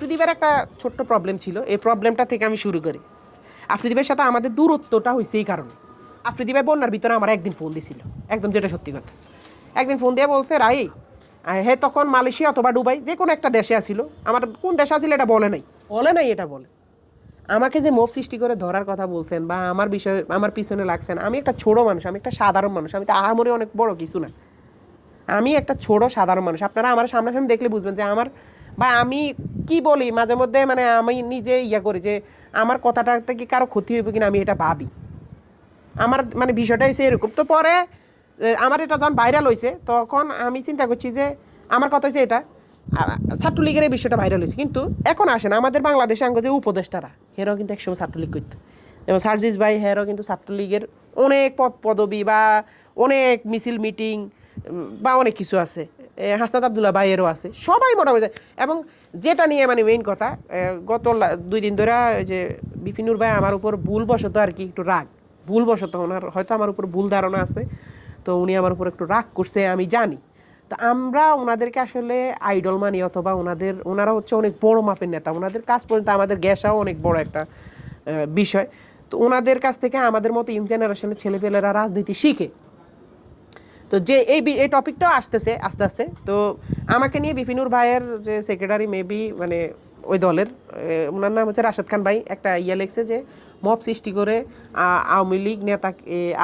আফ্রিদিবের একটা ছোট্ট প্রবলেম ছিল। এই প্রবলেমটা থেকে আমি শুরু করি। আফ্রিদিবের সাথে আমাদের দূরত্বটা হয়েছে এই কারণে। আফ্রিদিবের বন্যার ভিতরে আমার একদিন ফোন দিছিল। একদম যেটা সত্যি কথা। একদিন ফোন দিয়ে বলছে, রাই হে তখন মালয়েশিয়া অথবা দুবাই যে কোনো একটা দেশে আসিল আমার কোন দেশে আসিল এটা বলে নাই। বলে নাই এটা বলে। আমাকে যে মোভ সৃষ্টি করে ধরার কথা বলছেন বা আমার বিষয়ে, আমার পিছনে লাগছেন, আমি একটা ছোট মানুষ, আমি একটা সাধারণ মানুষ, আমি তো আহামরি অনেক বড় কিছু না। আমি একটা ছোট সাধারণ মানুষ। আপনারা আমার সামনাসামনি দেখলে বুঝবেন যে আমার বা আমি কি বলি, মাঝে মধ্যে মানে আমি নিজে ইয়া করি যে আমার কথাটাতে কি কারও ক্ষতি হইবে কিনা আমি এটা ভাবি। আমার মানে বিষয়টা হয়েছে এরকম। তো পরে আমার এটা যখন ভাইরাল হয়েছে তখন আমি চিন্তা করছি যে আমার কথা হয়েছে এটা ছাত্রলীগের এই বিষয়টা ভাইরাল হয়েছে কিন্তু এখন আসে না, আমাদের বাংলাদেশে আঙ্গ যে উপদেষ্টারা, হেরাও কিন্তু একসময় ছাত্রলীগ করতো। যেমন সার্জিস ভাই, হেরাও কিন্তু ছাত্রলীগের অনেক পদ পদবি বা অনেক মিছিল, মিটিং বা অনেক কিছু আছে। হাসনাত আবদুল্লাহ ভাইয়েরও আছে। সবাই মোটামুটি এবং যেটা নিয়ে মানে মেইন কথা গত দুই দিন ধরে যে বিপিনুর ভাই আমার উপর ভুলবশত আর কি একটু রাগ। ভুলবশত ওনার হয়তো আমার উপর ভুল ধারণা আছে, তো উনি আমার উপর একটু রাগ করছে, আমি জানি। তো আমরা ওনাদেরকে আসলে আইডল মানি অথবা ওনাদের, ওনারা হচ্ছে অনেক বড় মাপের নেতা। ওনাদের কাজ পর্যন্ত আমাদের গ্যাসাও অনেক বড় একটা বিষয়। তো ওনাদের কাছ থেকে আমাদের মতো ইং জেনারেশনের ছেলেপেলেরা রাজনীতি শিখে। তো যে এই এই টপিকটাও আসতেছে আস্তে আস্তে। তো আমাকে নিয়ে বিপিনুর ভাইয়ের যে সেক্রেটারি মেবি মানে ওই দলের ওনার নাম হচ্ছে রাশেদ খান ভাই। একটা ইয়ে লেখছে যে মব সৃষ্টি করে আওয়ামী লীগ নেতা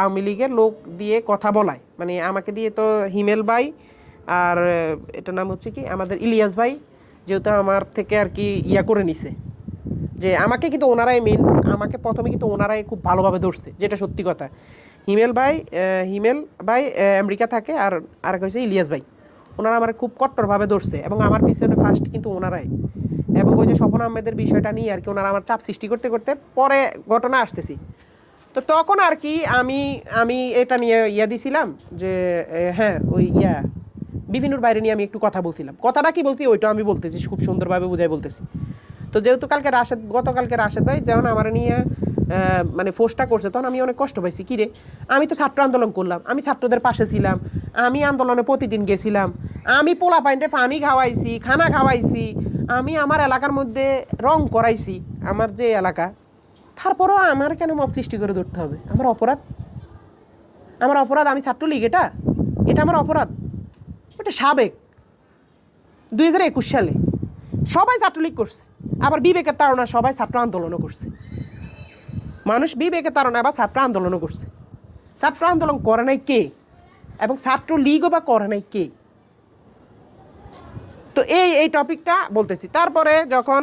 আওয়ামী লীগের লোক দিয়ে কথা বলায়। মানে আমাকে দিয়ে তো হিমেল ভাই আর এ, এটার নাম হচ্ছে কি? আমাদের ইলিয়াস ভাই যেহেতু আমার থেকে আর কি ইয়া করে নিছে। যে আমাকে কিন্তু ওনারাই মেন আমাকে প্রথমে কিন্তু ওনারাই খুব ভালোভাবে ধরছে যেটা সত্যি কথা। হিমেল ভাই হিমেল ভাই আমেরিকা থাকে আর আরেক হয়েছে ইলিয়াস ভাই। ওনারা আমার খুব কট্টরভাবে ধরছে এবং আমার পিছনে ফার্স্ট কিন্তু ওনারাই। এবং ওই যে স্বপন আহমেদের বিষয়টা নিয়ে আর কি ওনারা আমার চাপ সৃষ্টি করতে করতে পরে ঘটনা আসতেছি। তো তখন আর কি আমি আমি এটা নিয়ে ইয়া দিছিলাম যে হ্যাঁ ওই ইয়া বিভিন্নর বাইরে নিয়ে আমি একটু কথা বলছিলাম। কথাটা কি বলছি ওইটা আমি বলতেছি, খুব সুন্দরভাবে বুঝাই বলতেছি। তো যেহেতু কালকে রাশেদ, গতকালকে রাশেদ ভাই, যেমন আমার নিয়ে মানে ফোর্সটা করছে, তখন আমি অনেক কষ্ট পাইছি। কিরে? আমি তো ছাত্র আন্দোলন করলাম, আমি ছাত্রদের পাশে ছিলাম, আমি আন্দোলনে প্রতিদিন গেছিলাম, আমি পোলা পাইন্টে পানি খাওয়াইছি, খানা খাওয়াইছি, আমি আমার এলাকার মধ্যে রং করাইছি, আমার যে এলাকা, তারপরেও আমার কেন মব সৃষ্টি করে ধরতে হবে? আমার অপরাধ? আমার অপরাধ আমি ছাত্রলীগ, এটা? এটা আমার অপরাধ? ওটা সাবেক। দুই হাজার একুশ সালে সবাই ছাত্রলীগ করছে, আবার বিবেকের তাড়না সবাই ছাত্র আন্দোলনও করছে। মানুষ বিবেকের তাড়না আবার ছাত্র আন্দোলনও করছে। ছাত্র আন্দোলন করে নাই কে? এবং ছাত্র লীগও বা করে নাই কে? তো এই এই টপিকটা বলতেছি। তারপরে যখন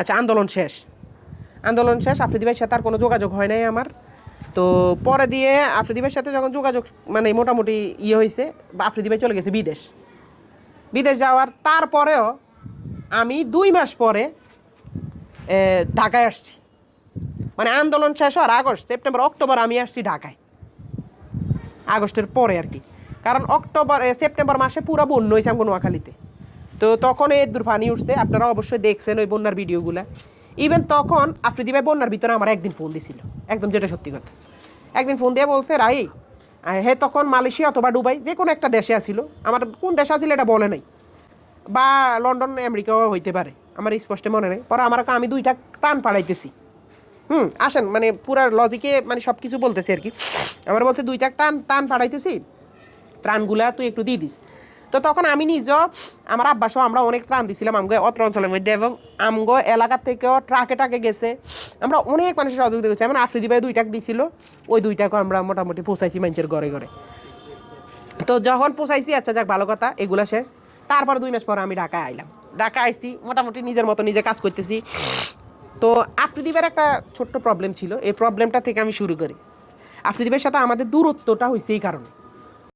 আচ্ছা আন্দোলন শেষ। আন্দোলন শেষ, আফ্রিদি ভাইয়ের সাথে আর কোনো যোগাযোগ হয় নাই আমার। তো পরে দিয়ে আফ্রিদি ভাইয়ের সাথে যখন যোগাযোগ মানে মোটামুটি ইয়ে হয়েছে, বা আফ্রিদি ভাই চলে গেছে বিদেশ। বিদেশ যাওয়ার তারপরেও আমি দুই মাস পরে ঢাকায় আসছি। মানে আন্দোলন শেষ হওয়ার আগস্ট, সেপ্টেম্বর, অক্টোবর আমি আসছি ঢাকায়। আগস্টের পরে আর কি। কারণ অক্টোবর সেপ্টেম্বর মাসে পুরো বন্যা হয়েছে আমার নোয়াখালীতে। তো তখন এই পানি উঠছে আপনারা অবশ্যই দেখছেন ওই বন্যার ভিডিওগুলা। ইভেন তখন আফ্রিদি ভাই বন্যার ভিতরে আমার একদিন ফোন দিছিল। একদম যেটা সত্যি কথা। একদিন ফোন দিয়ে বলছে, রাই হে তখন মালয়েশিয়া অথবা দুবাই যে কোনো একটা দেশে আসিল আমার কোন দেশে আসিল এটা বলে নাই। বা লন্ডন, আমেরিকাও হইতে পারে। আমার স্পষ্ট মনে নেই। পরে আমার আমি দুইটা টান পাড়াইতেছি। হুম, আসেন মানে পুরা লজিকে মানে সব কিছু বলতেছি আর কি। আমার বলতে দুইটা টান টান পাড়াইতেছি ত্রাণগুলা তুই একটু দিয়ে দিস। তো তখন আমি নিজ, আমার আব্বাসও আমরা অনেক ত্রাণ দিছিলাম আমগো অত্র অঞ্চলের মধ্যে এবং আমগো এলাকা থেকেও ট্রাকে ট্রাকে গেছে। আমরা অনেক মানুষের সহযোগিতা করছি। আমার আফ্রিদি ভাই দুইটাক দিছিল, ওই দুইটাকে আমরা মোটামুটি পৌঁছাইছি মানুষের ঘরে ঘরে। তো যখন পৌঁছাইছি আচ্ছা যাক, ভালো কথা, এগুলা শেষ। তারপর দুই মাস পর আমি ঢাকায় আইলাম। ঢাকায় আইছি, মোটামুটি নিজের মতো নিজে কাজ করতেছি। তো আফ্রিদিবের একটা ছোট্ট প্রবলেম ছিল। এই প্রবলেমটা থেকে আমি শুরু করি। আফ্রিদিবের সাথে আমাদের দূরত্বটা হয়েছে এই কারণে।